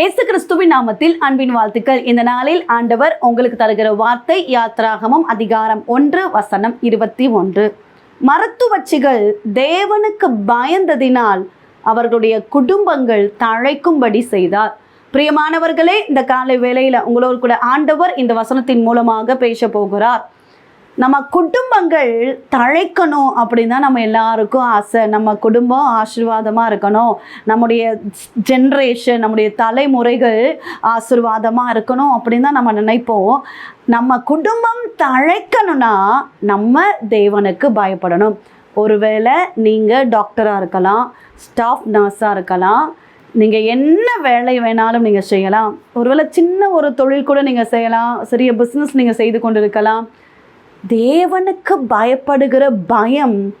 இயேசு கிறிஸ்துவின் நாமத்தில் அன்பின் வாழ்த்துக்கள். இந்த நாளில் ஆண்டவர் உங்களுக்கு தருகிற வார்த்தை யாத்ராகமம் அதிகாரம் ஒன்று வசனம் இருபத்தி ஒன்று. மருத்துவச்சிகள் தேவனுக்கு பயந்ததினால் அவர்களுடைய குடும்பங்கள் தழைக்கும்படி செய்தார். பிரியமானவர்களே இந்த காலை வேளையில் உங்களோடு கூட ஆண்டவர் இந்த வசனத்தின் மூலமாக பேச போகிறார். நம்ம குடும்பங்கள் தழைக்கணும் அப்படின்னு தான் நம்ம எல்லாருக்கும் ஆசை. நம்ம குடும்பம் ஆசீர்வாதமாக இருக்கணும். நம்முடைய ஜென்ரேஷன் நம்முடைய தலைமுறைகள் ஆசீர்வாதமாக இருக்கணும் அப்படின்னு தான் நம்ம நினைப்போம். நம்ம குடும்பம் தழைக்கணும்னா நம்ம தேவனுக்கு பயப்படணும். ஒருவேளை நீங்கள் டாக்டராக இருக்கலாம் ஸ்டாஃப் நர்ஸாக இருக்கலாம் நீங்கள் என்ன வேலை வேணாலும் நீங்கள் செய்யலாம். ஒருவேளை சின்ன ஒரு தொழில் கூட நீங்கள் செய்யலாம் சிறிய பிஸ்னஸ் நீங்கள் செய்து கொண்டு இருக்கலாம் தேவனுக்கு பயப்படுகிற பயம்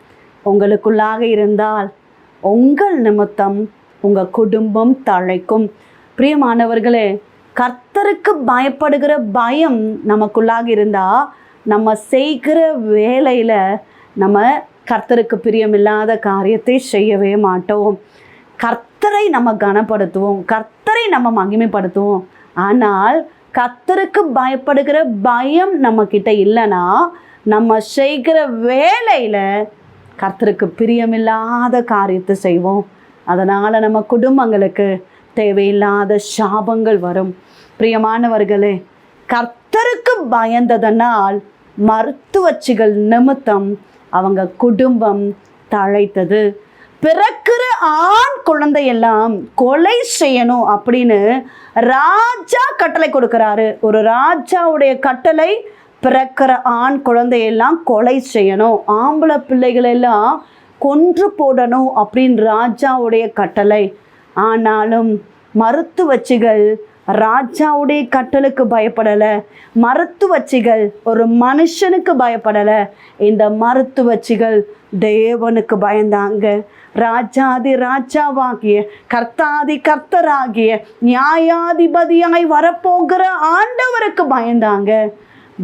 உங்களுக்குள்ளாக இருந்தால் உங்கள் நிமித்தம் உங்கள் குடும்பம் தழைக்கும். பிரியமானவர்களே கர்த்தருக்கு பயப்படுகிற பயம் நமக்குள்ளாக இருந்தால் நம்ம செய்கிற வேலையில் நம்ம கர்த்தருக்கு பிரியமில்லாத காரியத்தை செய்யவே மாட்டோம். கர்த்தரை நம்ம கனப்படுத்துவோம். கர்த்தரை நம்ம மகிமைப்படுத்துவோம். ஆனால் கர்த்தருக்கு பயப்படுகிற பயம் நம்மக்கிட்ட இல்லைன்னா நம்ம செய்கிற வேலையில் கர்த்தருக்கு பிரியமில்லாத காரியத்தை செய்வோம். அதனால் நம்ம குடும்பங்களுக்கு தேவையில்லாத சாபங்கள் வரும். பிரியமானவர்களே கர்த்தருக்கு பயந்ததனால் மருத்துவச்சிகள் நிமித்தம் அவங்க குடும்பம் தழைத்தது. பிறக்கிற ஆண் குழந்தையெல்லாம் கொலை செய்யணும் அப்படின்னு ராஜா கட்டளை கொடுக்குறாரு. ஒரு ராஜாவுடைய கட்டளை பிறக்கிற ஆண் குழந்தையெல்லாம் கொலை செய்யணும். ஆம்பளை பிள்ளைகளெல்லாம் கொன்று போடணும் அப்படின்னு ராஜாவுடைய கட்டளை. ஆனாலும் மருத்துவச்சிகள் ராஜாவுடைய கட்டளுக்கு பயப்படலை மருத்துவச்சிகள் ஒரு மனுஷனுக்கு பயப்படலை. இந்த மருத்துவச்சிகள் தேவனுக்கு பயந்தாங்க. ராஜாதி ராஜாவாகிய கர்த்தாதி கர்த்தராகிய நியாயாதிபதியாய் வரப்போகிற ஆண்டவருக்கு பயந்தாங்க.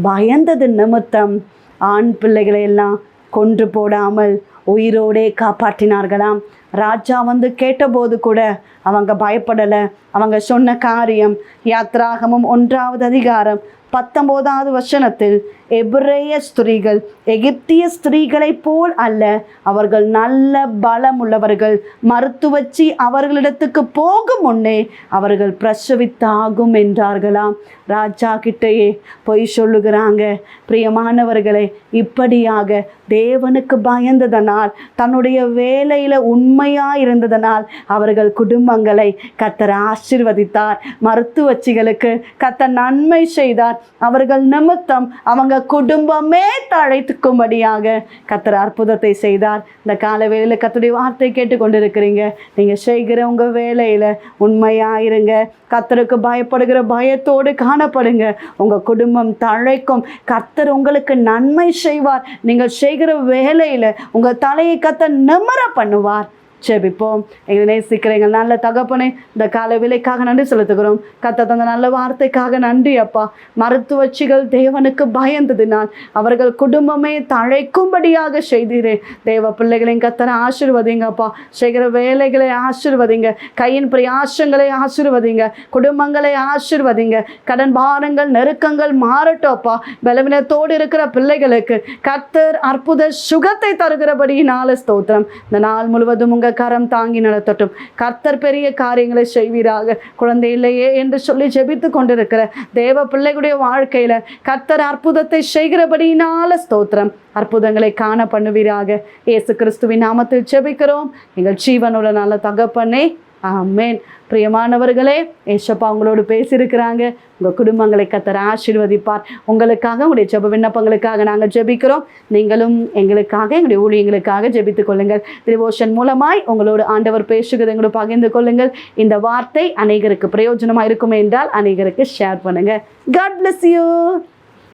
பயந்தது நிமித்தம் ஆண் பிள்ளைகளை எல்லாம் கொன்று போடாமல் உயிரோடே காப்பாற்றினார்களாம். ராஜா வந்து கேட்டபோது கூட அவங்க பயப்படலை. அவங்க சொன்ன காரியம் யாத்ராகமும் ஒன்றாவது அதிகாரம் பத்தொம்போதாவது வசனத்தில் எபிரேய ஸ்திரீகள் எகிப்திய ஸ்திரீகளைப் போல் அல்ல அவர்கள் நல்ல பலம் உள்ளவர்கள் மருத்துவச்சி அவர்களிடத்துக்கு போகும் முன்னே அவர்கள் பிரசவித்தாகும் என்றார்களாம் ராஜா கிட்டேயே பொய் சொல்லுகிறாங்க. பிரியமானவர்களே இப்படியாக தேவனுக்கு பயந்ததனால் தன்னுடைய வேலையில் உண்மையாக இருந்ததனால் அவர்கள் குடும்பங்களை கத்தர் ஆசிர்வதித்தார். மருத்துவச்சிகளுக்கு கத்த நன்மை செய்தார். அவர்கள் நிமித்தம் அவங்க குடும்பமே தழைத்துக்கும்படியாக கத்தர் அற்புதத்தை செய்தார். இந்த கால வேலையில் கத்தருடைய வார்த்தை கேட்டுக்கொண்டிருக்கிறீங்க. நீங்கள் செய்கிற உங்கள் வேலையில் உண்மையாயிருங்க. கத்தருக்கு பயப்படுகிற பயத்தோடு காணப்படுங்க. உங்கள் குடும்பம் தழைக்கும். கத்தர் உங்களுக்கு நன்மை செய்வார். நீங்கள் செய்கிற வேலையில் உங்கள் தலையை கத்த நிமர பண்ணுவார். ஜெபிப்போம். எங்களை நேசிக்கிற எங்கள் நல்ல தகப்பனே இந்த கால விலைக்காக நன்றி செலுத்துகிறோம். கத்த தந்த நல்ல வார்த்தைக்காக நன்றி அப்பா. மருத்துவச்சிகள் தேவனுக்கு பயந்ததினால் அவர்கள் குடும்பமே தழைக்கும்படியாக செய்தீரே. தேவ பிள்ளைகளையும் கத்தனை ஆசிர்வதிங்கப்பா செய்கிற வேலைகளை ஆசிர்வதிங்க. கையின் பிரயாசங்களை ஆசிர்வதிங்க. குடும்பங்களை ஆசிர்வதிங்க. கடன் பாரங்கள் நெருக்கங்கள் மாறட்டும் அப்பா. பலவினத்தோடு இருக்கிற பிள்ளைகளுக்கு கத்தர் அற்புத சுகத்தை தருகிறபடியினால ஸ்தோத்திரம். இந்த நாள் முழுவதும் உங்கள் கரம் தாங்கி நடத்தட்டும். கர்த்தர் பெரிய காரியங்களை செய்வீராக. குழந்தை இல்லையே என்று சொல்லி ஜெபித்து கொண்டிருக்கிற தேவ பிள்ளைகளுடைய வாழ்க்கையில் கர்த்தர் அற்புதத்தை செய்கிறபடியினால ஸ்தோத்திரம். அற்புதங்களை காண பண்ணுவீராக. இயேசு கிறிஸ்துவின் நாமத்தில் ஜெபிக்கிறோம். எங்கள் ஜீவனுள்ள நல்ல தகப்பனே ஆமேன். பிரியமானவர்களே ஏசப்பா உங்களோடு பேசியிருக்கிறாங்க. உங்கள் குடும்பங்களை கத்தர ஆசீர்வதிப்பார். உங்களுக்காக உங்களுடைய ஜெப விண்ணப்பங்களுக்காக நாங்கள் ஜெபிக்கிறோம். நீங்களும் எங்களுக்காக எங்களுடைய ஊழியங்களுக்காக ஜெபித்துக் கொள்ளுங்கள். திரிவோஷன் மூலமாய் உங்களோடு ஆண்டவர் பேசுகிறது எங்களோட பகிர்ந்து கொள்ளுங்கள். இந்த வார்த்தை அநேகருக்கு பிரயோஜனமாக இருக்கும் என்றால் அநேகருக்கு ஷேர் பண்ணுங்கள் காட் பிளஸ் யூ